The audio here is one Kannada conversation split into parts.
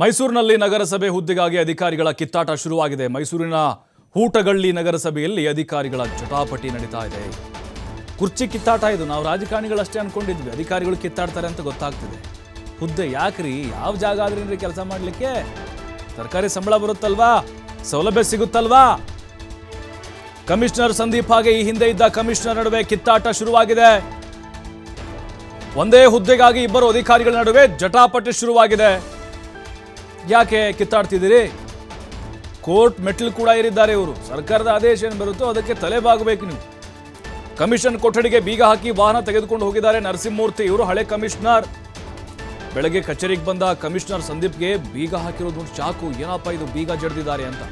ಮೈಸೂರಿನಲ್ಲಿ ನಗರಸಭೆ ಹುದ್ದೆಗಾಗಿ ಅಧಿಕಾರಿಗಳ ಕಿತ್ತಾಟ ಶುರುವಾಗಿದೆ. ಮೈಸೂರಿನ ಹೂಟಗಳ್ಳಿ ನಗರಸಭೆಯಲ್ಲಿ ಅಧಿಕಾರಿಗಳ ಜಟಾಪಟಿ ನಡೀತಾ ಇದೆ. ಕುರ್ಚಿ ಕಿತ್ತಾಟ ಇದು. ನಾವು ರಾಜಕಾರಣಿಗಳಷ್ಟೇ ಅನ್ಕೊಂಡಿದ್ವಿ. ಅಧಿಕಾರಿಗಳು ಕಿತ್ತಾಡ್ತಾರೆ ಅಂತ ಗೊತ್ತಾಗ್ತಿದೆ. ಹುದ್ದೆ ಯಾಕ್ರಿ? ಯಾವ ಜಾಗ ಆದ್ರೆ ಕೆಲಸ ಮಾಡಲಿಕ್ಕೆ? ಸರ್ಕಾರಿ ಸಂಬಳ ಬರುತ್ತಲ್ವಾ? ಸೌಲಭ್ಯ ಸಿಗುತ್ತಲ್ವಾ? ಕಮಿಷನರ್ ಸಂದೀಪ್ ಹಾಗೆ ಈ ಹಿಂದೆ ಇದ್ದ ಕಮಿಷನರ್ ನಡುವೆ ಕಿತ್ತಾಟ ಶುರುವಾಗಿದೆ. ಒಂದೇ ಹುದ್ದೆಗಾಗಿ ಇಬ್ಬರು ಅಧಿಕಾರಿಗಳ ನಡುವೆ ಜಟಾಪಟಿ ಶುರುವಾಗಿದೆ. ಯಾಕೆ ಕಿತ್ತಾಡ್ತಿದ್ದೀರಿ? ಕೋರ್ಟ್ ಮೆಟ್ಲು ಕೂಡ ಏರಿದ್ದಾರೆ ಇವರು. ಸರ್ಕಾರದ ಆದೇಶ ಏನು ಬರುತ್ತೋ ಅದಕ್ಕೆ ತಲೆಬಾಗಬೇಕು ನೀವು. ಕಮಿಷನ್ ಕೊಠಡಿಗೆ ಬೀಗ ಹಾಕಿ ವಾಹನ ತೆಗೆದುಕೊಂಡು ಹೋಗಿದ್ದಾರೆ ನರಸಿಂಹಮೂರ್ತಿ. ಇವರು ಹಳೆ ಕಮಿಷನರ್. ಬೆಳಗ್ಗೆ ಕಚೇರಿಗೆ ಬಂದ ಕಮಿಷನರ್ ಸಂದೀಪ್ಗೆ ಬೀಗ ಹಾಕಿರೋದು ಒಂದು ಚಾಕು. ಏನಪ್ಪ ಇದು ಬೀಗ ಜಡ್ದಿದ್ದಾರೆ ಅಂತ.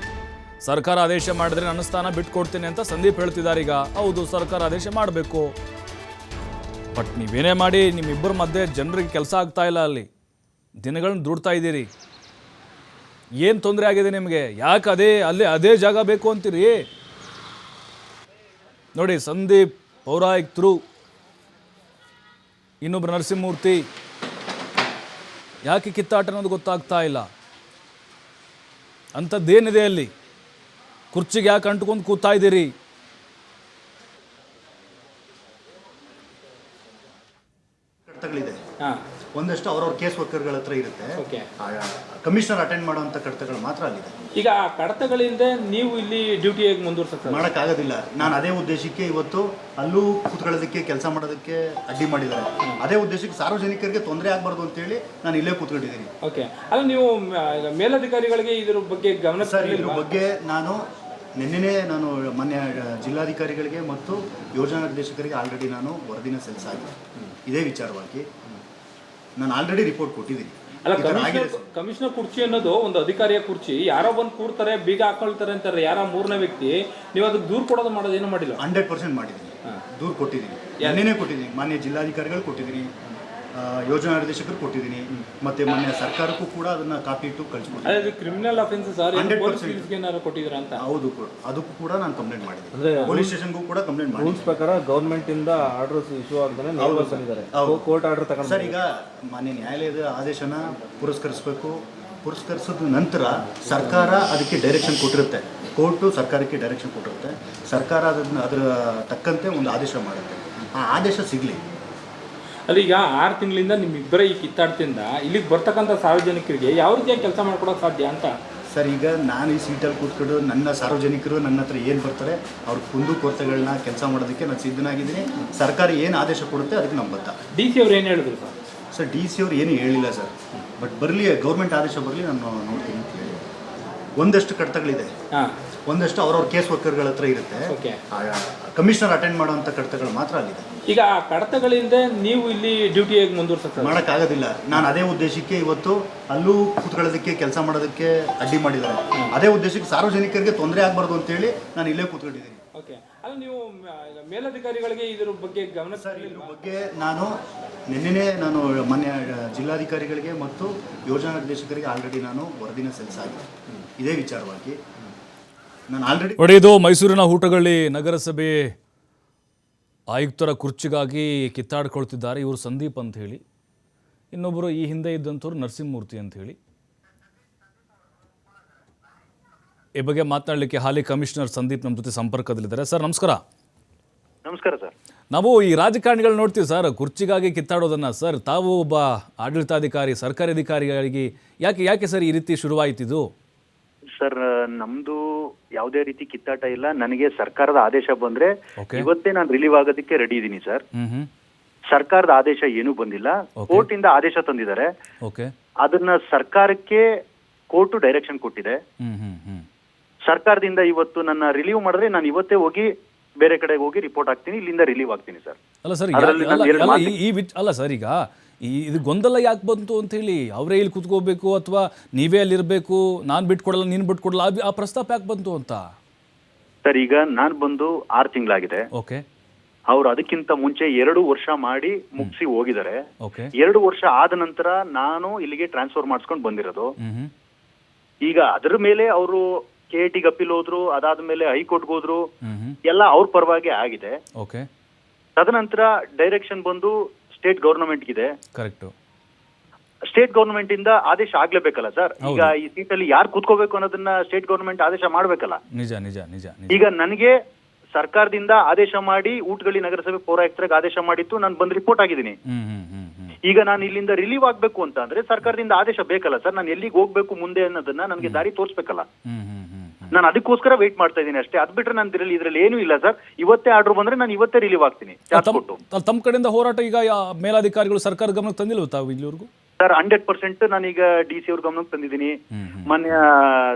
ಸರ್ಕಾರ ಆದೇಶ ಮಾಡಿದ್ರೆ ನನ್ನ ಸ್ಥಾನ ಬಿಟ್ಕೊಡ್ತೇನೆ ಅಂತ ಸಂದೀಪ್ ಹೇಳ್ತಿದ್ದಾರೆ ಈಗ. ಹೌದು, ಸರ್ಕಾರ ಆದೇಶ ಮಾಡಬೇಕು. ಬಟ್ ನೀವೇನೇ ಮಾಡಿ, ನಿಮ್ಮಿಬ್ಬರ ಮಧ್ಯೆ ಜನರಿಗೆ ಕೆಲಸ ಆಗ್ತಾ ಇಲ್ಲ ಅಲ್ಲಿ. ದಿನಗಳನ್ನ ದುಡ್ತಾ ಇದ್ದೀರಿ. ಏನು ತೊಂದರೆ ಆಗಿದೆ ನಿಮಗೆ? ಯಾಕೆ ಅದೇ, ಅಲ್ಲೇ ಅದೇ ಜಾಗ ಬೇಕು ಅಂತೀರಿ? ನೋಡಿ, ಸಂದೀಪ್ ಪೌರಾಯುಕ್ತರು ಇನ್ನೊಬ್ರು ನರಸಿಂಹಮೂರ್ತಿ. ಯಾಕೆ ಕಿತ್ತಾಟ ಅನ್ನೋದು ಗೊತ್ತಾಗ್ತಾ ಇಲ್ಲ. ಅಂಥದ್ದೇನಿದೆ ಅಲ್ಲಿ? ಕುರ್ಚಿಗೆ ಯಾಕೆ ಅಂಟ್ಕೊಂಡು ಕೂತಾ ಇದ್ದೀರಿ ಕಡತಗಳಿದೆ ಹಾಂ ಒಂದಷ್ಟು ಅವ್ರವ್ರ ಕೇಸ್ ವರ್ಕರ್ಗಳ ಹತ್ರ ಇರುತ್ತೆ. ಓಕೆ ಕಮಿಷನರ್ ಅಟೆಂಡ್ ಮಾಡುವಂತ ಕಡತಗಳು ಮಾತ್ರ ಅಲ್ಲಿದೆ ಈಗ ಆ ಕಡತಗಳಿಂದ ನೀವು ಇಲ್ಲಿ ಡ್ಯೂಟಿಯಾಗಿ ಮುಂದುವರ್ಸಕ್ಕೆ ಮಾಡೋಕ್ಕಾಗೋದಿಲ್ಲ. ನಾನು ಅದೇ ಉದ್ದೇಶಕ್ಕೆ ಇವತ್ತು ಅಲ್ಲೂ ಕೂತ್ಕೊಳ್ಳೋದಕ್ಕೆ ಕೆಲಸ ಮಾಡೋದಕ್ಕೆ ಅಡ್ಡಿ ಮಾಡಿದ್ದಾರೆ. ಅದೇ ಉದ್ದೇಶಕ್ಕೆ ಸಾರ್ವಜನಿಕರಿಗೆ ತೊಂದರೆ ಆಗಬಾರ್ದು ಅಂತೇಳಿ ನಾನು ಇಲ್ಲೇ ಕೂತ್ಕೊಂಡಿದ್ದೀನಿ. ಓಕೆ ಅಲ್ಲ ನೀವು ಮ- ಈಗ ಮೇಲಧಿಕಾರಿಗಳಿಗೆ ಇದ್ರ ಬಗ್ಗೆ ಗಮನ ಸರ್ ಇದ್ರ ಬಗ್ಗೆ ನಾನು ನಿನ್ನೆನೇ ನಾನು ಮಾನ್ಯ ಜಿಲ್ಲಾಧಿಕಾರಿಗಳಿಗೆ ಮತ್ತು ಯೋಜನಾ ನಿರ್ದೇಶಕರಿಗೆ ಆಲ್ರೆಡಿ ನಾನು ವರದಿನ ಸಲ್ಲಿಸಾಗಿದೆ ಇದೇ ವಿಚಾರವಾಗಿ ನಾನು ಆಲ್ರೆಡಿ ರಿಪೋರ್ಟ್ ಕೊಟ್ಟಿದ್ದೀನಿ. ಅಲ್ಲ ಕಮಿಷನರ್ ಕುರ್ಚಿ ಅನ್ನೋದು ಒಂದು ಅಧಿಕಾರಿಯ ಕುರ್ಚಿ. ಯಾರೋ ಬಂದು ಕೂರ್ತಾರೆ ಬೀಗ ಹಾಕೊಳ್ತಾರೆ ಅಂತಾರೆ ಯಾರೋ ಮೂರನೇ ವ್ಯಕ್ತಿ ನೀವು ಅದಕ್ಕೆ ದೂರ ಕೊಡೋದು ಮಾಡೋದು ಏನು ಮಾಡಿಲ್ಲ. ಹಂಡ್ರೆಡ್ ಪರ್ಸೆಂಟ್ ಮಾಡಿದ್ದೀನಿ. ದೂರ ಕೊಟ್ಟಿದ್ದೀನಿ. ನಿನ್ನೆನೇ ಕೊಟ್ಟಿದ್ದೀನಿ. ಮಾನ್ಯ ಜಿಲ್ಲಾಧಿಕಾರಿಗಳು ಕೊಟ್ಟಿದ್ದೀನಿ. ಯೋಜನಾ ನಿರ್ದೇಶಕರು ಕೊಟ್ಟಿದ್ದೀನಿ. ಮತ್ತೆ ಮೊನ್ನೆ ಸರ್ಕಾರಕ್ಕೂ ಕೂಡ ಅದನ್ನ ಕಾಪಿ ಇಟ್ಟು ಅದೇ ಕ್ರಿಮಿನಲ್ ಆಫೆನ್ಸ್ ಸರ್ 100% ಪೊಲೀಸ್ ಕೇಸ್ಗೆ ಏನಾದ್ರು ಕೊಟ್ಟಿದ್ದೀರಾ ಅಂತ? ಹೌದು ಕೂಡ ಅದಕ್ಕೂ ಕೂಡ ನಾನು ಕಂಪ್ಲೇಂಟ್ ಮಾಡಿದ್ದೀನಿ. ಪೊಲೀಸ್ ಸ್ಟೇಷನ್ಗೂ ಕೂಡ ಕಂಪ್ಲೇಂಟ್ ರೂಲ್ಸ್ ಮಾಡಿದ್ದೀನಿ ಪ್ರಕಾರ ಗೌರ್ಮೆಂಟ್ ಇಂದ ಆರ್ಡರ್ಸ್ ಇಶ್ಯೂ ಆಗ್ತಾನೆ ನೇರವಾಗಿ ಬಂದಿದ್ದಾರೆ. ಕೋರ್ಟ್ ಆರ್ಡರ್ ತಗೊಂಡು ಸರ್ ಈಗ ಮಾನ್ಯ ನ್ಯಾಯಾಲಯದ ಆದೇಶನ ಪುರಸ್ಕರಿಸಬೇಕು. ಪುರಸ್ಕರಿಸಿದ ನಂತರ ಸರ್ಕಾರ ಅದಕ್ಕೆ ಡೈರೆಕ್ಷನ್ ಕೊಟ್ಟಿರುತ್ತೆ. ಕೋರ್ಟು ಸರ್ಕಾರಕ್ಕೆ ಡೈರೆಕ್ಷನ್ ಕೊಟ್ಟಿರುತ್ತೆ. ಸರ್ಕಾರ ಅದನ್ನ ಅದರ ತಕ್ಕಂತೆ ಒಂದು ಆದೇಶ ಮಾಡುತ್ತೆ. ಆ ಆದೇಶ ಸಿಗಲಿ. ಅಲ್ಲಿ ಈಗ ಆರು ತಿಂಗಳಿಂದ ನಿಮ್ಮಿಬ್ಬರೇ ಈ ಕಿತ್ತಾಡ್ತಿಂದ ಇಲ್ಲಿಗೆ ಬರ್ತಕ್ಕಂಥ ಸಾರ್ವಜನಿಕರಿಗೆ ಯಾವ ರೀತಿಯಾಗಿ ಕೆಲಸ ಮಾಡ್ಕೊಡೋಕೆ ಸಾಧ್ಯ ಅಂತ? ಸರ್ ಈಗ ನಾನು ಈ ಸೀಟಲ್ಲಿ ಕೂತ್ಕೊಂಡು ನನ್ನ ಸಾರ್ವಜನಿಕರು ನನ್ನ ಹತ್ರ ಏನು ಬರ್ತಾರೆ ಅವ್ರ ಕುಂದು ಕೊರತೆಗಳನ್ನ ಕೆಲಸ ಮಾಡೋದಕ್ಕೆ ನಾನು ಸಿದ್ಧನಾಗಿದ್ದೀನಿ. ಸರ್ಕಾರ ಏನು ಆದೇಶ ಕೊಡುತ್ತೆ ಅದಕ್ಕೆ ನಮ್ಮ ಬದ್ಧ ಡಿ ಸಿ ಅವ್ರು ಏನು ಹೇಳಿದ್ರು ಸರ್? ಸರ್ ಡಿ ಸಿ ಅವ್ರು ಏನು ಹೇಳಿಲ್ಲ ಸರ್. ಬಟ್ ಬರಲಿ ಗೌರ್ಮೆಂಟ್ ಆದೇಶ ಬರಲಿ ನಾನು ನೋಡ್ತೀನಿ ಒಂದಷ್ಟು ಕಡತಗಳಿದೆ. ಹಾಂ. ಒಂದಷ್ಟು ಅವ್ರವ್ರ ಕೇಸ್ ವರ್ಕರ್ಗಳ ಹತ್ರ ಇರುತ್ತೆ. ಕಮಿಷನರ್ ಅಟೆಂಡ್ ಮಾಡುವಂತ ಕಡತಗಳು ಮಾತ್ರ ಅಲ್ಲಿದೆ. ಈಗ ಆ ಕಡತಗಳಿಂದ ನೀವು ಇಲ್ಲಿ ಡ್ಯೂಟಿಯಾಗಿ ಮುಂದುವರ್ಸಕ್ಕೆ ಮಾಡೋಕ್ಕಾಗೋದಿಲ್ಲ. ನಾನು ಅದೇ ಉದ್ದೇಶಕ್ಕೆ ಇವತ್ತು ಅಲ್ಲೂ ಕೂತ್ಕೊಳ್ಳೋದಕ್ಕೆ ಕೆಲಸ ಮಾಡೋದಕ್ಕೆ ಅಡ್ಡಿ ಮಾಡಿದ್ದಾರೆ. ಅದೇ ಉದ್ದೇಶಕ್ಕೆ ಸಾರ್ವಜನಿಕರಿಗೆ ತೊಂದರೆ ಆಗಬಾರ್ದು ಅಂತೇಳಿ ನಾನು ಇಲ್ಲೇ ಕೂತ್ಕೊಂಡಿದ್ದೀನಿ. ಓಕೆ. ನೀವು ಮೇಲಧಿಕಾರಿಗಳಿಗೆ ಇದ್ರ ಬಗ್ಗೆ ಗಮನ ಸರ್ ಇದ್ರ ಬಗ್ಗೆ ನಾನು ನಿನ್ನೆ ನಾನು ಮಾನ್ಯ ಜಿಲ್ಲಾಧಿಕಾರಿಗಳಿಗೆ ಮತ್ತು ಯೋಜನಾ ನಿರ್ದೇಶಕರಿಗೆ ಆಲ್ರೆಡಿ ನಾನು ವರದಿನ ಸಲ್ಲಿಸಾಗಿದೆ ಇದೇ ವಿಚಾರವಾಗಿ ನಾನು ಆಲ್ರೆಡಿ ಒಡೆಯದು ಮೈಸೂರಿನ ಊಟಗಳಲ್ಲಿ ನಗರಸಭೆ ಆಯುಕ್ತರ ಕುರ್ಚಿಗಾಗಿ ಕಿತ್ತಾಡ್ಕೊಳ್ತಿದ್ದಾರೆ ಇವರು ಸಂದೀಪ್ ಅಂತ ಹೇಳಿ ಇನ್ನೊಬ್ಬರು ಈ ಹಿಂದೆ ಇದ್ದಂಥವ್ರು ನರಸಿಂಹಮೂರ್ತಿ ಅಂತ ಹೇಳಿ ಈ ಬಗ್ಗೆ ಮಾತನಾಡಲಿಕ್ಕೆ ಹಾಲಿ ಕಮಿಷನರ್ ಸಂದೀಪ್ ನಮ್ಮ ಜೊತೆ ಸಂಪರ್ಕದಲ್ಲಿದ್ದಾರೆ. ಸರ್ ನಮಸ್ಕಾರ. ನಮಸ್ಕಾರ ಸರ್. ನಾವು ಈ ರಾಜಕಾರಣಿಗಳು ನೋಡ್ತೀವಿ ಸರ್. ಕುರ್ಚಿಗಾಗಿ ಕಿತ್ತಾಡೋದನ್ನ ಸರ್. ತಾವು ಒಬ್ಬ ಆಡಳಿತಾಧಿಕಾರಿ ಸರ್ಕಾರಿ ಅಧಿಕಾರಿಗಳಿಗೆ ಯಾಕೆ ಯಾಕೆ ಸರ್ ಈ ರೀತಿ ಶುರುವಾಯಿತಿದು ಸರ್ ನಮ್ದು ಯಾವುದೇ ರೀತಿ ಕಿತ್ತಾಟ ಇಲ್ಲ. ನನಗೆ ಸರ್ಕಾರದ ಆದೇಶ ಬಂದ್ರೆ ಇವತ್ತೇ ನಾನು ರಿಲೀವ್ ಆಗೋದಕ್ಕೆ ರೆಡಿ ಇದ್ದೀನಿ ಸರ್. ಸರ್ಕಾರದ ಆದೇಶ ಏನೂ ಬಂದಿಲ್ಲ. ಕೋರ್ಟ್ ಇಂದ ಆದೇಶ ತಂದಿದ್ದಾರೆ. ಓಕೆ ಅದನ್ನ ಸರ್ಕಾರಕ್ಕೆ ಕೋರ್ಟ್ ಡೈರೆಕ್ಷನ್ ಕೊಟ್ಟಿದೆ. ಸರ್ಕಾರದಿಂದ ಇವತ್ತು ನನ್ನ ರಿಲೀವ್ ಮಾಡಿದ್ರೆ ನಾನು ಇವತ್ತೇ ಹೋಗಿ ಬೇರೆ ಕಡೆಗೆ ಹೋಗಿ ರಿಪೋರ್ಟ್ ಹಾಕ್ತೀನಿ ಇಲ್ಲಿಂದ ರಿಲೀವ್ ಆಗ್ತೀನಿ ಸರ್. ಅಲ್ಲ ಸರ್ ಅದ್ರಲ್ಲಿ ಅಲ್ಲ ನಾನು ಎರಡು ಅಲ್ಲ, ಈ- ಈ ವಿಚ್ ಅಲ್ಲ ಸರ್ ಈಗ ಈ ಇದು ಗೊಂದಲ ಯಾಕೆ ಬಂತು ಅಂತ ಹೇಳಿ ಅವರೇ ಇಲ್ಲಿ ಕುತ್ಕೋಬೇಕು ಅಥವಾ ನೀವೇ ಅಲ್ಲಿರಬೇಕು ನಾನು ಬಿಟ್ಕೊಡಲ್ಲ ನೀನು ಬಿಟ್ಕೊಡಲ್ಲ ಆ- ಆ ಪ್ರಸ್ತಾಪ ಯಾಕೆ ಬಂತು ಅಂತ? ಸರ್ ಈಗ ನಾನು ಬಂದು ಆರು ತಿಂಗಳಾಗಿದೆ. ಓಕೆ. ಅವ್ರು ಅದಕ್ಕಿಂತ ಮುಂಚೆ ಎರಡು ವರ್ಷ ಮಾಡಿ ಮುಗಿಸಿ ಹೋಗಿದ್ದಾರೆ. ಓಕೆ. ಎರಡು ವರ್ಷ ಆದ ನಂತರ ನಾನು ಇಲ್ಲಿಗೆ ಟ್ರಾನ್ಸ್ಫರ್ ಮಾಡಿಸ್ಕೊಂಡು ಬಂದಿರೋದು. ಈಗ ಅದ್ರ ಮೇಲೆ ಅವರು ಕೆ ಟಿಗೆ ಅಪೀಲ್ ಹೋದ್ರು ಅದಾದ್ಮೇಲೆ ಹೈಕೋರ್ಟ್ ಹೋದ್ರು ಎಲ್ಲ ಅವ್ರ ಪರವಾಗಿ ಆಗಿದೆ. ಓಕೆ. ತದನಂತರ ಡೈರೆಕ್ಷನ್ ಬಂದು ಸ್ಟೇಟ್ ಗವರ್ನಮೆಂಟ್ ಇದೆ ಕರೆಕ್ಟ್. ಸ್ಟೇಟ್ ಗವರ್ನಮೆಂಟ್ ಇಂದ ಆದೇಶ ಆಗ್ಲೇಬೇಕಲ್ಲ ಸರ್? ಈಗ ಈ ಸೀಟಲ್ಲಿ ಯಾರು ಕೂತ್ಕೋಬೇಕು ಅನ್ನೋದನ್ನ ಸ್ಟೇಟ್ ಗವರ್ನಮೆಂಟ್ ಆದೇಶ ಮಾಡ್ಬೇಕಲ್ಲ? ನಿಜ ನಿಜ ನಿಜ ನಿಜ. ಈಗ ನನಗೆ ಸರ್ಕಾರದಿಂದ ಆದೇಶ ಮಾಡಿ ಊಟಗಳಿ ನಗರಸಭೆ ಪೌರಾಯುಕ್ತರಿಗೆ ಆದೇಶ ಮಾಡಿತ್ತು ನಾನು ಬಂದು ರಿಪೋರ್ಟ್ ಆಗಿದ್ದೀನಿ. ಹ್ಮ್ ಹ್ಮ್ ಹ್ಮ್ ಹ್ಮ್. ಈಗ ನಾನು ಇಲ್ಲಿಂದ ರಿಲೀವ್ ಆಗ್ಬೇಕು ಅಂತ ಅಂದ್ರೆ ಸರ್ಕಾರದಿಂದ ಆದೇಶ ಬೇಕಲ್ಲ ಸರ್? ನಾನು ಎಲ್ಲಿಗೆ ಹೋಗ್ಬೇಕು ಮುಂದೆ ಅನ್ನೋದನ್ನ ನನಗೆ ದಾರಿ ತೋರಿಸ್ಬೇಕಲ್ಲ. ಹ್ಮ್ ಹ್ಮ್. ನಾನು ಅದಕ್ಕೋಸ್ಕರ ವೇಟ್ ಮಾಡ್ತಾ ಇದ್ದೀನಿ ಅಷ್ಟೇ. ಅದ್ ಬಿಟ್ರೆ ನಾನು ಇದ್ರಲ್ಲಿ ಇದರಲ್ಲಿ ಏನೂ ಇಲ್ಲ ಸರ್. ಇವತ್ತೇ ಆರ್ಡರ್ ಬಂದ್ರೆ ನಾನು ಇವತ್ತೇ ರಿಲೀವ್ ಆಗ್ತೀನಿ. ಚಾರ್ಜ್ ತಮ್ಮ ಕೊಟ್ಟು. ತಮ್ಮ ಕಡೆಯಿಂದ ಹೋರಾಟ ಈಗ ಯಾ- ಮೇಲಾಧಿಕಾರಿಗಳು ಸರ್ಕಾರ ಗಮನಕ್ಕೆ ತಂದಿಲ್ವ ತಾವು ಇಲ್ಲಿವರೆಗೂ? ಸರ್ ಹಂಡ್ರೆಡ್ ಪರ್ಸೆಂಟ್ ನಾನೀಗ ಡಿ ಸಿ ಅವ್ರ ಗಮನಕ್ಕೆ ತಂದಿದ್ದೀನಿ. ಮೊನ್ನೆ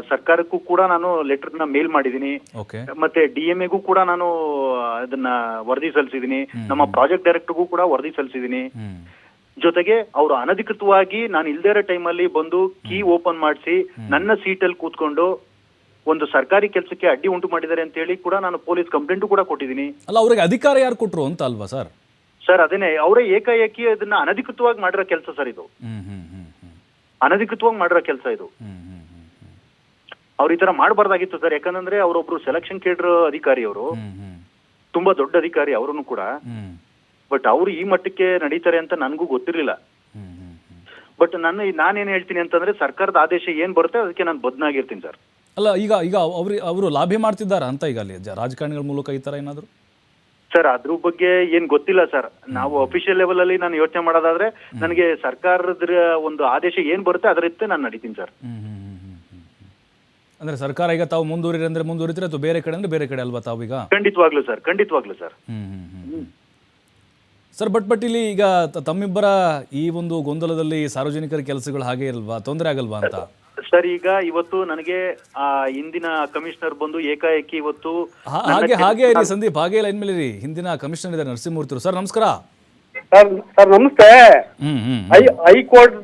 ಸರ್ಕಾರಕ್ಕೂ ಕೂಡ ನಾನು ಲೆಟರ್ನ ಮೇಲ್ ಮಾಡಿದ್ದೀನಿ. ಓಕೆ. ಮತ್ತೆ ಡಿ ಎಂ ಎಗೂ ಕೂಡ ನಾನು ಅದನ್ನ ವರದಿ ಸಲ್ಲಿಸಿದ್ದೀನಿ. ನಮ್ಮ ಪ್ರಾಜೆಕ್ಟ್ ಡೈರೆಕ್ಟರ್ಗೂ ಕೂಡ ವರದಿ ಸಲ್ಲಿಸಿದ್ದೀನಿ. ಹ್ಮ್. ಜೊತೆಗೆ ಅವರು ಅನಧಿಕೃತವಾಗಿ ನಾನು ಇಲ್ದೇ ಇರೋ ಟೈಮಲ್ಲಿ ಬಂದು ಕೀ ಓಪನ್ ಮಾಡಿಸಿ ನನ್ನ ಸೀಟಲ್ಲಿ ಕೂತ್ಕೊಂಡು ಒಂದು ಸರ್ಕಾರಿ ಕೆಲಸಕ್ಕೆ ಅಡ್ಡಿ ಉಂಟು ಮಾಡಿದ್ದಾರೆ ಅಂತ ಹೇಳಿ ಕೂಡ ನಾನು ಪೊಲೀಸ್ ಕಂಪ್ಲೇಂಟು ಕೂಡ ಕೊಟ್ಟಿದ್ದೀನಿ. ಅಲ್ಲ ಅವ್ರಿಗೆ ಅಧಿಕಾರ ಯಾರು ಕೊಟ್ಟರು ಅಂತ ಅಲ್ವಾ ಸರ್? ಸರ್ ಅದನ್ನೇ ಅವರೇ ಏಕಾಏಕಿ ಅದನ್ನ ಅನಧಿಕೃತವಾಗಿ ಮಾಡಿರೋ ಕೆಲಸ ಸರ್ ಇದು. ಅನಧಿಕೃತವಾಗಿ ಮಾಡಿರೋ ಕೆಲಸ ಇದು. ಅವ್ರ ಈ ತರ ಮಾಡಬಾರ್ದಾಗಿತ್ತು ಸರ್ ಯಾಕಂದ್ರೆ ಅವರೊಬ್ರು ಸೆಲೆಕ್ಷನ್ ಕೇಡ್ರ ಅಧಿಕಾರಿ ಅವರು ತುಂಬಾ ದೊಡ್ಡ ಅಧಿಕಾರಿ ಅವರನ್ನು ಕೂಡ. ಬಟ್ ಅವರು ಈ ಮಟ್ಟಕ್ಕೆ ನಡೀತಾರೆ ಅಂತ ನನಗೂ ಗೊತ್ತಿರಲಿಲ್ಲ. ಬಟ್ ನನ್ನ ನಾನೇನ್ ಹೇಳ್ತೀನಿ ಅಂತಂದ್ರೆ ಸರ್ಕಾರದ ಆದೇಶ ಏನ್ ಬರುತ್ತೆ ಅದಕ್ಕೆ ನಾನು ಬದ್ನಾಗಿರ್ತೀನಿ ಸರ್. ಅಲ್ಲ ಈಗ ಈಗ ಅವ್ರಿ ಅವರು ಲಾಭಿ ಮಾಡ್ತಿದ್ದಾರ ಅಂತ ಈಗ ಅಲ್ಲಿ ರಾಜಕಾರಣಿಗಳ ಮೂಲಕ ಈ ತರ ಏನಾದ್ರು? ಸರ್ ಅದ್ರ ಬಗ್ಗೆ ಏನ್ ಗೊತ್ತಿಲ್ಲ ಸರ್. ನಾವು ಅಫಿಷಿಯಲ್ ಲೆವೆಲ್ ಅಲ್ಲಿ ನಾನು ಯೋಚನೆ ಮಾಡೋದಾದ್ರೆ ನನಗೆ ಸರ್ಕಾರದ ಒಂದು ಆದೇಶ ಏನ್ ಬರುತ್ತೆ ಅದರತ್ತೆ ನಾನು ನಡೀತೀನಿ ಸರ್. ಅಂದ್ರೆ ಸರ್ಕಾರ ಈಗ ತಾವು ಮುಂದುವರಿ ಅಂದ್ರೆ ಮುಂದುವರಿತೀರ ಅಥವಾ ಬೇರೆ ಕಡೆ ಅಂದ್ರೆ ಬೇರೆ ಕಡೆ ಅಲ್ವಾ ತಾವು ಈಗ ಖಂಡಿತವಾಗ್ಲು ಸರ್ ಖಂಡಿತವಾಗ್ಲು ಸರ್. ಸರ್ ಬಟ್ ಬಟ್ ಇಲ್ಲಿ ಈಗ ತಮ್ಮಿಬ್ಬರ ಈ ಒಂದು ಗೊಂದಲದಲ್ಲಿ ಸಾರ್ವಜನಿಕರ ಕೆಲಸಗಳು ಹಾಗೆ ಇರಲ್ವಾ ತೊಂದರೆ ಆಗಲ್ವಾ ಅಂತ? ಸರ್ ಈಗ ಇವತ್ತು ನನಗೆ ಆ ಹಿಂದಿನ ಕಮಿಷನರ್ ಬಂದು ಏಕಾಏಕಿ ಇವತ್ತು ಹಾ- ಹಾಗೆ ಹಾಗೆ ಇರಿ ಸಂದೀಪ್ ಹಾಗೆ ಲೈನ್ ಮೇಲೆ ಇರಿ ಹಿಂದಿನ ಕಮಿಷನರ್ ಇದ್ದಾರೆ ನರಸಿಂಹಮೂರ್ತಿ ಸರ್ ನಮಸ್ಕಾರ. ಸರ್ ಸರ್ ನಮಸ್ತೆ. ಹ್ಮ್ ಹ್ಮ್ high high court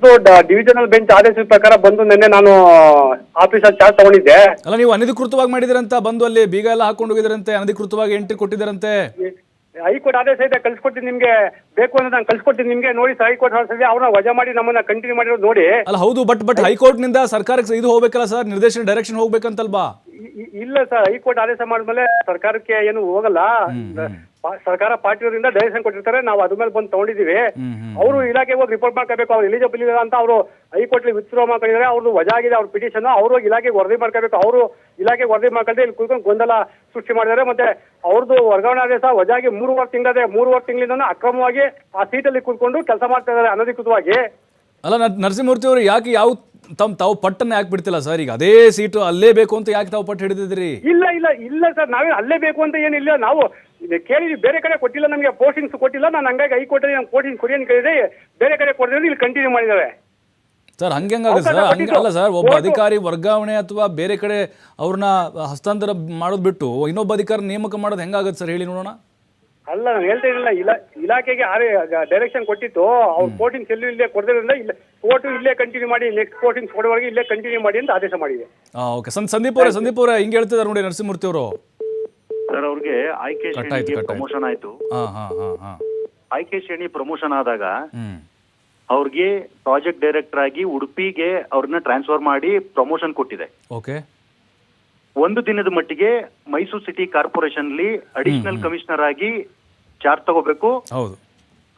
divisional bench ಆದೇಶದ ಪ್ರಕಾರ ಬಂದು ನಿನ್ನೆ ನಾನು ಆಫೀಸಲ್ಲಿ ಚಾರ್ಜ್ ತಗೊಂಡಿದ್ದೆ. ಅಲ್ಲ ನೀವು ಅನಧಿಕೃತವಾಗಿ ಮಾಡಿದಿರಂತ ಬಂದು ಅಲ್ಲಿ ಬೀಗ ಎಲ್ಲ ಹಾಕೊಂಡು ಹೋಗಿದ್ರಂತೆ ಅನಧಿಕೃತವಾಗಿ ಎಂಟ್ರಿ ಕೊಟ್ಟಿದ್ದಾರಂತೆ. ಹೈಕೋರ್ಟ್ ಆದೇಶ ಇದೆ ಕಳ್ಸಿಕೊಡ್ತೀನಿ ನಿಮ್ಗೆ. ಬೇಕು ಅಂದ್ರೆ ನಾನು ಕಳ್ಸಿಕೊಡ್ತೀನಿ ನಿಮ್ಗೆ. ನೋಡಿ ಸರ್ ಹೈಕೋರ್ಟ್ ಆದೇಶ ಅವ್ರನ್ನ ವಜಾ ಮಾಡಿ ನಮ್ಮನ್ನ ಕಂಟಿನ್ಯೂ ಮಾಡಿರೋದು ನೋಡಿ. ಅಲ್ಲ ಹೌದು ಬಟ್ ಬಟ್ ಹೈಕೋರ್ಟ್ನಿಂದ ಸರ್ಕಾರಕ್ಕೆ ಇದು ಹೋಗ್ಬೇಕಲ್ಲ ಸರ್? ನಿರ್ದೇಶನ ಡೈರೆಕ್ಷನ್ ಹೋಗ್ಬೇಕಂತಲ್ವಾ? ಇ- ಇ- ಇಲ್ಲ ಸರ್ ಹೈಕೋರ್ಟ್ ಆದೇಶ ಮಾಡಿದ್ಮೇಲೆ ಸರ್ಕಾರಕ್ಕೆ ಏನು ಹೋಗಲ್ಲ. ಪಾ- ಸರ್ಕಾರ ಪಾರ್ಟಿಯವರಿಂದ ಡೈರೆಕ್ಷನ್ ಕೊಟ್ಟಿರ್ತಾರೆ ನಾವು ಅದ್ರ ಮೇಲೆ ಬಂದು ತಗೊಂಡಿದೀವಿ ಹ್ಮ್ ಹ್ಮ್ ಅವರು ಇಲಾಖೆಗೆ ಹೋಗಿ ರಿಪೋರ್ಟ್ ಮಾಡ್ಕೋಬೇಕು ಅವ್ರು ಎಲಿಜಿಬಲ್ ಇಲ್ಲ ಅಂತ ಅವರು ಹೈಕೋರ್ಟ್ ವಿತ್ಡ್ರಾ ಮಾಡ್ಕೊಂಡಿದ್ದಾರೆ ಅವ್ರದ್ದು ವಜಾ ಆಗಿದೆ ಅವ್ರ ಪಿಟಿಷನ್ ಅವರು ಇಲಾಖೆಗೆ ವರದಿ ಮಾಡ್ಕೋಬೇಕು ಅವರು ಇಲಾಖೆಗೆ ವರದಿ ಮಾಡ್ಕೊಂಡ್ರೆ ಇಲ್ಲಿ ಕುತ್ಕೊಂಡು ಗೊಂದಲ ಸೃಷ್ಟಿ ಮಾಡಿದ್ದಾರೆ ಮತ್ತೆ ಅವ್ರದ್ದು ವರ್ಗಾವಣೆ ಆದೇಶ ವಜಾಗಿ ಮೂರುವರೆ ತಿಂಗಳದೆ ವರ್ಷ ತಿಂಗಳಿಂದ ಅಕ್ರಮವಾಗಿ ಆ ಸೀಟಲ್ಲಿ ಕೂತ್ಕೊಂಡು ಕೆಲಸ ಮಾಡ್ತಾ ಇದ್ದಾರೆ ಅನಧಿಕೃತವಾಗಿ. ಅಲ್ಲ ನರ್- ನರಸಿಂಹಮೂರ್ತಿ ಅವರು ಯಾಕೆ ಯಾವ ತಮ್ಮ ತಾವು ಪಟ್ಟನ್ನ ಯಾಕೆ ಬಿಡ್ತಿಲ್ಲ ಸರ್? ಈಗ ಅದೇ ಸೀಟು ಅಲ್ಲೇ ಬೇಕು ಅಂತ ಯಾಕೆ ತಾವು ಪಟ್ಟು ಹಿಡಿದಿದ್ರಿ ಇಲ್ಲ ಇಲ್ಲ ಇಲ್ಲ ಸರ್ ನಾವೇ ಅಲ್ಲೇ ಬೇಕು ಅಂತ ಏನಿಲ್ಲ. ನಾವು ಇದು ಕೇಳಿದ್ವಿ ಬೇರೆ ಕಡೆ ಕೊಟ್ಟಿಲ್ಲ ನಮಗೆ ಪೋಸ್ಟಿಂಗ್ಸ್ ಕೊಟ್ಟಿಲ್ಲ. ನಾನು ಹಂಗಾಗಿ ಹೈಕೋರ್ಟ್ ನಾನು ಪೋಸ್ಟಿಂಗ್ ಕೊಡಿ ಅಂತ ಕೇಳಿದೆ ಬೇರೆ ಕಡೆ ಕೊಟ್ಟಿದ್ರೆ ಇಲ್ಲಿ ಕಂಟಿನ್ಯೂ ಮಾಡಿದ್ದಾರೆ. ಸರ್ ಹಂಗೆ ಹಂಗಾಗುತ್ತೆ ಸರ್ ಹಂಗೆ ಅಲ್ಲ ಸರ್ ಒಬ್ಬ ಅಧಿಕಾರಿ ವರ್ಗಾವಣೆ ಅಥವಾ ಬೇರೆ ಕಡೆ ಅವ್ರನ್ನ ಹಸ್ತಾಂತರ ಮಾಡೋದು ಬಿಟ್ಟು ಇನ್ನೊಬ್ಬ ಅಧಿಕಾರಿ ನೇಮಕ ಮಾಡೋದು ಹೆಂಗಾಗುತ್ತೆ ಸರ್ ಹೇಳಿ ನೋಡೋಣ? ಅಲ್ಲ ನಾನು ಹೇಳ್ತಾ ಇರಲಿಲ್ಲ ಇಲಾ ಇಲಾಖೆಗೆ ಡೈರೆಕ್ಷನ್ ಕೊಟ್ಟಿತ್ತು. ಅವ್ರ ಕೋಟಿಂಗ್ಸ್ ಎಲ್ಲೂ ಇಲ್ಲೇ ಕೊಡದ್ರಿಂದ ಇಲ್ಲ ಕೋರ್ಟು ಇಲ್ಲೇ ಕಂಟಿನ್ಯೂ ಮಾಡಿ ನೆಕ್ಸ್ಟ್ ಕೋಟಿಂಗ್ಸ್ ಕೊಡುವವರೆಗೆ ಇಲ್ಲೇ ಕಂಟಿನ್ಯೂ ಮಾಡಿ ಅಂತ ಆದೇಶ ಮಾಡಿದೆ. ಓಕೆ ಸಂದೀಪ್ ಅವರೇ ಸಂದೀಪ್ ಅವರೇ ಹಿಂಗೆ ಹೇಳ್ತಿದ್ದಾರೆ ನೋಡಿ ನರಸಿಂಹಮೂರ್ತಿ ಅವರು. ಸರ್ ಅವ್ರಿಗೆ ಆಯ್ಕೆ ಶ್ರೇಣಿಗೆ. ಪ್ರಮೋಷನ್ ಆಯ್ತು. ಹಾಂ ಹಾಂ ಹಾಂ ಹಾಂ. ಆಯ್ಕೆ ಶ್ರೇಣಿ ಪ್ರಮೋಷನ್ ಆದಾಗ ಅವ್ರಿಗೆ ಪ್ರಾಜೆಕ್ಟ್ ಡೈರೆಕ್ಟರ್ ಆಗಿ ಉಡುಪಿಗೆ ಅವ್ರನ್ನ ಟ್ರಾನ್ಸ್ಫರ್ ಮಾಡಿ ಪ್ರಮೋಷನ್ ಕೊಟ್ಟಿದೆ. ಓಕೆ ಒಂದು ದಿನದ ಮಟ್ಟಿಗೆ ಮೈಸೂರು ಸಿಟಿ ಕಾರ್ಪೊರೇಷನ್ ಅಲ್ಲಿ ಅಡಿಷನಲ್ ಕಮಿಷನರ್ ಆಗಿ ಚಾರ್ಜ್ ತಗೋಬೇಕು. ಹೌದು.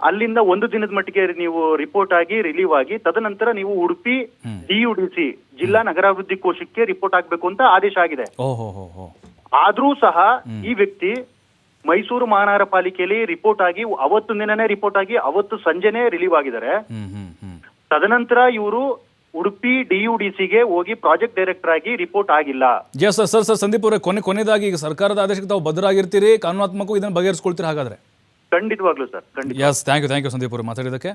ಅಲ್ಲಿಂದ ಒಂದು ದಿನದ ಮಟ್ಟಿಗೆ ನೀವು ರಿಪೋರ್ಟ್ ಆಗಿ ರಿಲೀವ್ ಆಗಿ ತದನಂತರ ನೀವು ಉಡುಪಿ ಡಿಯುಡಿಸಿ ಜಿಲ್ಲಾ ನಗರಾಭಿವೃದ್ಧಿ ಕೋಶಕ್ಕೆ ರಿಪೋರ್ಟ್ ಆಗ್ಬೇಕು ಅಂತ ಆದೇಶ ಆಗಿದೆ. ಓಹೋ ಹೋ ಹೋ ಆದ್ರೂ ಸಹ ಈ ವ್ಯಕ್ತಿ ಮೈಸೂರು ಮಹಾನಗರ ಪಾಲಿಕೆಯಲ್ಲಿ ರಿಪೋರ್ಟ್ ಆಗಿ ಅವತ್ತು ದಿನನೇ ರಿಪೋರ್ಟ್ ಆಗಿ ಅವತ್ತು ಸಂಜೆನೆ ರಿಲೀವ್ ಆಗಿದ್ದಾರೆ. ತದನಂತರ ಇವರು ಉಡುಪಿ ಡಿಯುಡಿಸಿಗೆ ಹೋಗಿ ಪ್ರಾಜೆಕ್ಟ್ ಡೈರೆಕ್ಟರ್ ಆಗಿ ರಿಪೋರ್ಟ್ ಆಗಿಲ್ಲ. Yes sir sir sir Sandeep ಅವರೇ ಕೊನೆ ಕೊನೆಯದಾಗಿ ಈಗ ಸರ್ಕಾರದ ಆದೇಶಕ್ಕೆ ತಾವು ಬದ್ಧರಾಗಿರ್ತೀರಿ ಕಾನೂನಾತ್ಮಕ ಇದನ್ನು ಬಗೆಹರಿಸ್ಕೊಳ್ತೀರಿ ಹಾಗಾದ್ರೆ? ಖಂಡಿತವಾಗ್ಲೂ ಸರ್ ಖಂಡಿತ. Yes thank you thank you Sandeep ಅವರು ಮಾತಾಡಿದ್ದಕ್ಕೆ.